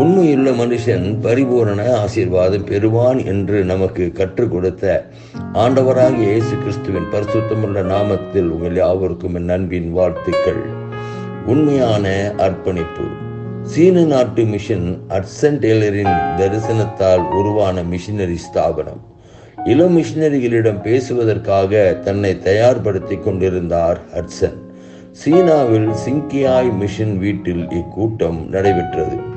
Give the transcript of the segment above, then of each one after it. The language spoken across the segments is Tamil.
உண்மையுள்ள மனுஷன் பரிபூரண ஆசீர்வாதம் பெறுவான் என்று நமக்கு கற்றுக் கொடுத்த ஆண்டவராக இயேசு கிறிஸ்துவின் பரிசுத்தமுள்ள நாமத்தில் உங்கள் யாவருக்கும் என் அன்பின் வாழ்த்துக்கள். உண்மையான அர்ப்பணிப்பு. சீன நாட்டு மிஷன் அட்சன் டெய்லரின் தரிசனத்தால் உருவான மிஷினரி ஸ்தாபனம். இளம் மிஷினரிகளிடம் பேசுவதற்காக தன்னை தயார்படுத்திக் கொண்டிருந்தார் ஹட்சன் சீனாவில் சிங்கியாய் மிஷன் வீட்டில் இக்கூட்டம் நடைபெற்றது.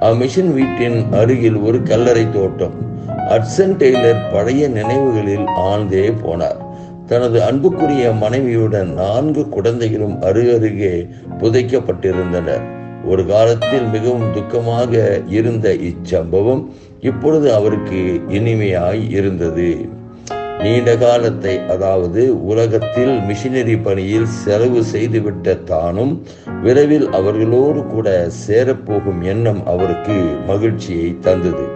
அம்மிஷன் வீட்டின் அருகில் ஒரு கல்லறை தோட்டம். அட்சன் டெய்லர் பழைய நினைவுகளில் ஆழ்ந்தே போனார். தனது அன்புக்குரிய மனைவியுடன் நான்கு குழந்தைகளும் அருகருகே புதைக்கப்பட்டிருந்தனர். ஒரு காலத்தில் மிகவும் துக்கமாக இருந்த இச்சம்பவம் இப்பொழுது அவருக்கு இனிமையாய் இருந்தது. நீண்ட காலத்தை அதாவது உலகத்தில் மிஷினரி பணியில் செலவு செய்துவிட்ட தானும் விரைவில் அவர்களோடு கூட சேரப்போகும் எண்ணம் அவருக்கு மகிழ்ச்சியை தந்தது.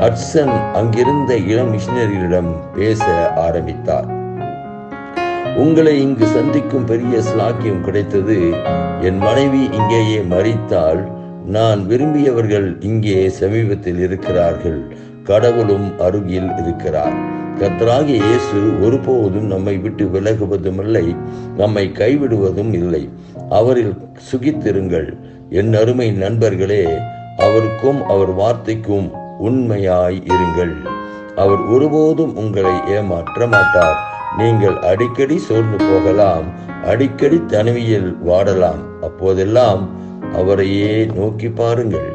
அட்சன் அங்கிருந்த இளம் மிஷினரிகளிடம் பேச ஆரம்பித்தார். உங்களை இங்கு சந்திக்கும் பெரிய சிலாக்கியம் கிடைத்தது. என் மனைவி இங்கேயே மறித்தால் நான் விரும்பியவர்கள் இங்கே சமீபத்தில் இருக்கிறார்கள். கடவுளும் அருகில் இருக்கிறார். கத்தராகிய இயேசு ஒருபோதும் நம்மை விட்டு விலகுவதுமில்லை நம்மை கைவிடுவதும் இல்லை. அவரில் சுகித்திருங்கள். என் அருமை நண்பர்களே அவருக்கும் அவர் வார்த்தைக்கும் உண்மையாய் இருங்கள். அவர் ஒருபோதும் உங்களை ஏமாற்ற மாட்டார். நீங்கள் அடிக்கடி சோர்ந்து போகலாம் அடிக்கடி தனிமையில் வாடலாம். அப்போதெல்லாம் அவரையே நோக்கி பாருங்கள்.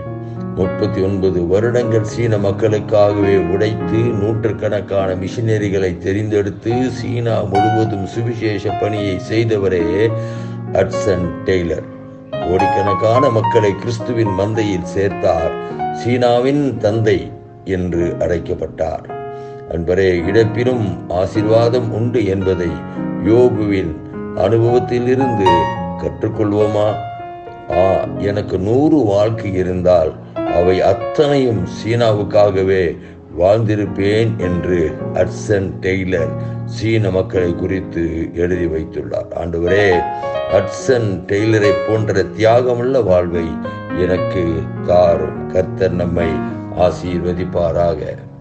முப்பத்தி ஒன்பது வருடங்கள் சீன மக்களுக்காகவே உடைத்து நூற்றுக்கணக்கான மிஷினரிகளை தெரிந்தெடுத்து சீனா முழுவதும் சுவிசேஷ பணியை செய்தவரே அட்சன் டெய்லர். கோடிக்கணக்கான மக்களை கிறிஸ்துவின் மந்தையில் சேர்த்தார். சீனாவின் தந்தை என்று அழைக்கப்பட்டார். அன்பரே இழப்பினும் ஆசிர்வாதம் உண்டு என்பதை யோகுவின் அனுபவத்திலிருந்து கற்றுக்கொள்வோமா? ஆ எனக்கு நூறு வாழ்க்கை இருந்தால் அவை அத்தனையும் சீனாவுக்காகவே வாழ்ந்திருப்பேன் என்று அட்சன் டெய்லர் சீன மக்களை குறித்து எழுதி வைத்துள்ளார். ஆண்டவரே அட்சன் டெய்லரை போன்ற தியாகமுள்ள வாழ்வை எனக்கு தாரும். கர்த்தர் நம்மை ஆசீர்வதிப்பாராக.